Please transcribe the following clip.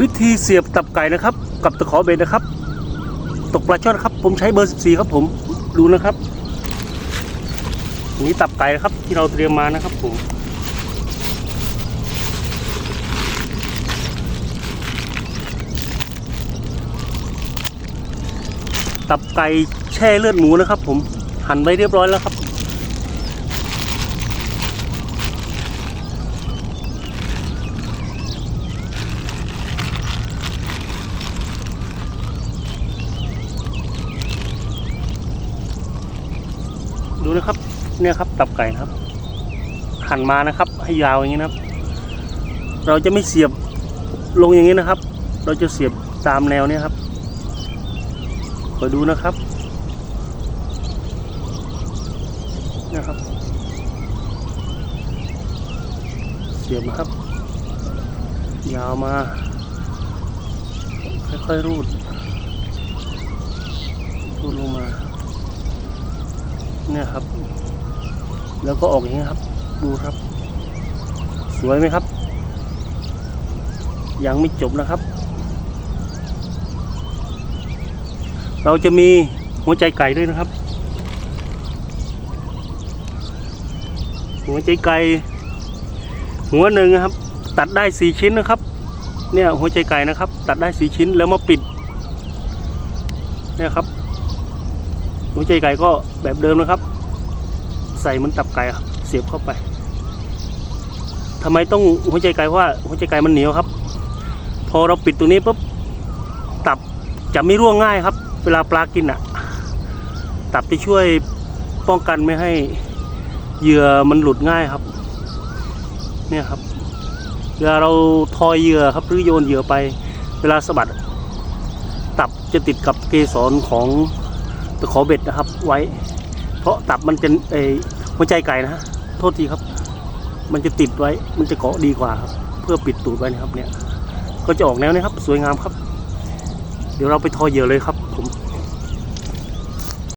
วิธีเสียบตับไก่นะครับ กับตะขอเบ็ดนะครับ ตกปลาช่อนครับ ผมใช้เบอร์ 14 ครับผมดูนะครับนี้ตับไก่นะครับที่เราเตรียมมานะครับผมตับไก่แช่เลือดหมูนะครับ ผมหั่นไว้เรียบร้อยแล้วครับ ดูนะครับ เนี่ยครับตับไก่นะครับ หั่นมานะครับ ให้ยาวอย่างนี้นะครับ เราจะไม่เสียบลงอย่างนี้นะครับ เราจะเสียบตามแนวเนี้ครับคอยดูนะครับนะครับ เสียบนะครับ ยาวมา ค่อยๆรูดรูดลงมา เนี่ยครับ แล้วก็ออกอย่างนี้ครับ ดูครับ สวยไหมครับ ยังไม่จบนะครับ เราจะมีหัวใจไก่ด้วยนะครับ หัวใจไก่หัวหนึ่งครับ ตัดได้สี่ชิ้นนะครับ เนี่ยหัวใจไก่นะครับ ตัดได้สี่ชิ้นแล้วมาปิดเนี่ยครับ หัวใจไก่ก็แบบเดิมนะครับ ใส่เหมันตับไก่ครับ เสียบเข้าไปทำไมต้องหัวใจไก่เพราะว่าหัวใจไก่มันเหนียวครับ พอเราปิดตรงนี้ปุ๊บตับจะไม่ร่วงง่ายครับ เวลาปลากินอะ ตับจะช่วยป้องกันไม่ให้เหยื่อมันหลุดง่ายครับ เนี่ยครับเวลาเราทอยเหยื่อครับหรือโยนเหยื่อไป เวลาสะบัด ตับจะติดกับเกสรของ ตะขอเบ็ดนะครับ ไว้ เพราะตับมันจะเออหัวใจไก่นะฮะโทษทีครับ มันจะติดไว้ มันจะเกาะดีกว่าครับ เพื่อปิดตูดไว้นะครับเนี่ย ก็จะออกแนวนี้ครับ สวยงามครับ เดี๋ยวเราไปทอเหยื่อเลยครับ